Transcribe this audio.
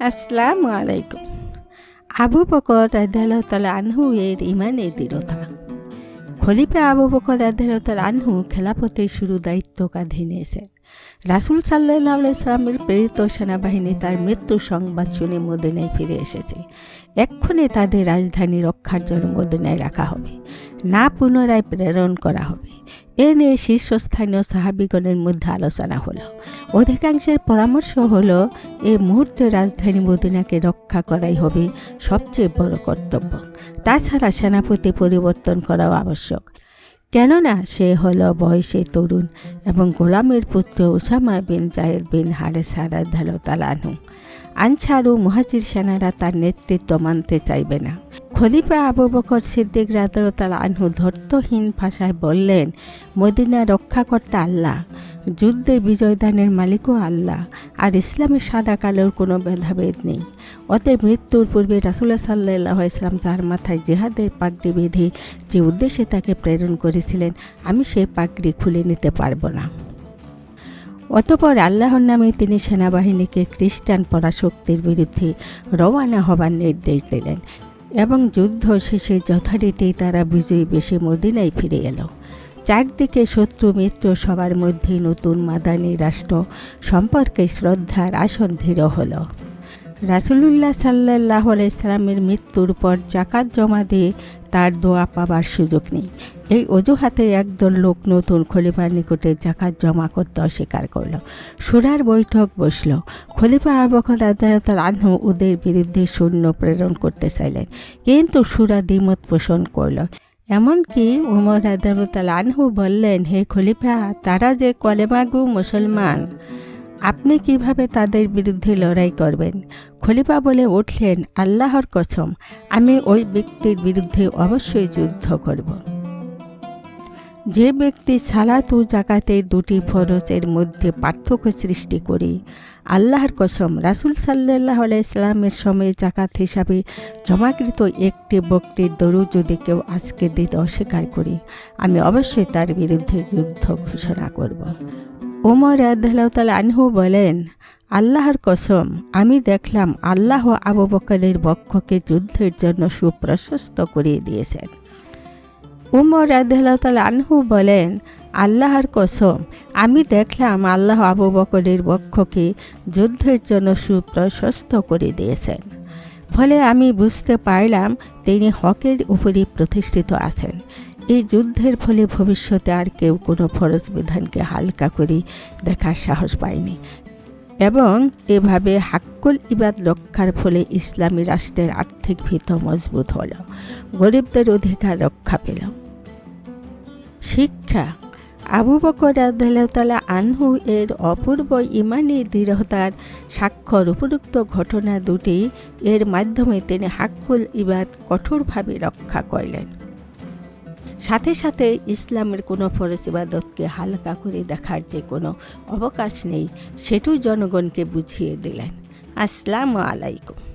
আসসালামু আলাইকুম। আবু বকর আনহু এর ইমানের দৃঢ়তা। খলিফা আবু বকর রাদিয়াল্লাহু আনহু খেলাপথের শুরু দায়িত্ব কাঁধে নিয়েছেন রাসুল সাল্লাহ সাল্লামের প্রেরিত সেনাবাহিনী তার মৃত্যু সংবাদ শুনে মদিনায় ফিরে এসেছে। এক্ষণে তাদের রাজধানী রক্ষার জন্য মদিনায় রাখা হবে। না পুনরায় প্রেরণ করা হবে। এ নিয়ে শীর্ষস্থানীয় সাহাবিগণের মধ্যে আলোচনা হলো। অধিকাংশের পরামর্শ হলো, এ মুহূর্তে রাজধানী মদিনাকে রক্ষা করাই হবে সবচেয়ে বড় কর্তব্য। তাছাড়া সেনাপতি পরিবর্তন করাও আবশ্যক। কেননা সে হল বয়সে তরুণ এবং গোলামের পুত্র উসামা বিন জায়ের বিন হারে সারা ধালো তালানু আনসার ও মুহাজির সেনারা তার নেতৃত্ব মানতে চাইবে না। খলিফা আবু বকর সিদ্দিক রাদরতাল আনহু ধর্তহীন ভাষায় বললেন, মদিনা রক্ষা করতে আল্লাহ, যুদ্ধে বিজয়দানের মালিকও আল্লাহ, আর ইসলামের সাদা কালোর কোনো ভেদাভেদ নেই। অতএব মৃত্যুর পূর্বে রাসুল্লাহ সাল্লাহ ইসলাম তার মাথায় জেহাদের পাগড়ি বেঁধে যে উদ্দেশ্যে তাকে প্রেরণ করেছিলেন, আমি সে পাগড়ি খুলে নিতে পারব না। অতপর আল্লাহর নামে তিনি সেনাবাহিনীকে খ্রিস্টান পরাশক্তির বিরুদ্ধে রওয়ানা হবার নির্দেশ দিলেন এবং যুদ্ধ শেষে যথারীতি তারা বিজয়ী বেশি মদিনায় ফিরে এলো। চারদিকে শত্রু মিত্র সবার মধ্যে নতুন মাদানী রাষ্ট্র সম্পর্কে শ্রদ্ধার আসন দৃঢ় হলো। রাসুলুল্লাহ সাল্লাহ আলাইসালামের মৃত্যুর পর জাকাত জমা দিয়ে তার দোয়া পাবার সুযোগ নেই। এই অজুহাতে একদল লোক নতুন খলিফার নিকটে জাকাত জমা করতে অস্বীকার করল। সুরার বৈঠক বসল। খলিফা আবকর আদালতাল আনহু ওদের বিরুদ্ধে সৈন্য প্রেরণ করতে চাইলেন, কিন্তু সুরা দ্বিমত পোষণ করল। এমনকি উমর আদালতাল আনহু বললেন, হে খলিফা, তারা যে কলেমাগু মুসলমান আপনি কীভাবে তাদের বিরুদ্ধে লড়াই করবেন? খলিফা বলে উঠলেন, আল্লাহর কসম, আমি ওই ব্যক্তির বিরুদ্ধে অবশ্যই যুদ্ধ করব। যে ব্যক্তি সালাত ও জাকাতের দুটি ফরজের মধ্যে পার্থক্য সৃষ্টি করি, আল্লাহর কসম, রাসুল সাল্লাহ আলাইসলামের সময় জাকাত হিসাবে জমাকৃত একটি বক্তির দরু যদি কেউ আজকে দিতে অস্বীকার করি, আমি অবশ্যই তার বিরুদ্ধে যুদ্ধ ঘোষণা করব। ওমর আদাল আনহু বলেন, আল্লাহর কসম, আমি দেখলাম আল্লাহ আবু বকরের বক্ষকে যুদ্ধের জন্য সুপ্রশস্ত করিয়ে দিয়েছেন। উমর আদাল আনহু বলেন, আল্লাহর কসম, আমি দেখলাম আল্লাহ আবু বকরের বক্ষকে যুদ্ধের জন্য সুপ্রশস্ত করে দিয়েছেন। ফলে আমি বুঝতে পারলাম তিনি হকের উপরই প্রতিষ্ঠিত আছেন। এই যুদ্ধের ফলে ভবিষ্যতে আর কেউ কোনো ফরজ বিধানকে হালকা করে দেখার সাহস পায়নি। এবং এভাবে হাক্কুল ইবাদ রক্ষার ফলে ইসলামী রাষ্ট্রের আর্থিক ভিত মজবুত হল। গরিবদের অধিকার রক্ষা পেল। শিক্ষা। আবু বকর আদালতলা আনহু এর অপূর্ব ইমানি দৃঢ়তার স্বাক্ষর উপরুক্ত ঘটনা দুটি এর মাধ্যমে তিনি হাক্কুল ইবাদ কঠোরভাবে রক্ষা করলেন। সাথে সাথে ইসলামের কোনো ফরজ ইবাদতকে হালকা করে দেখার যে কোনো অবকাশ নেই সেটু জনগণকে বুঝিয়ে দিলেন। আসসালামু আলাইকুম।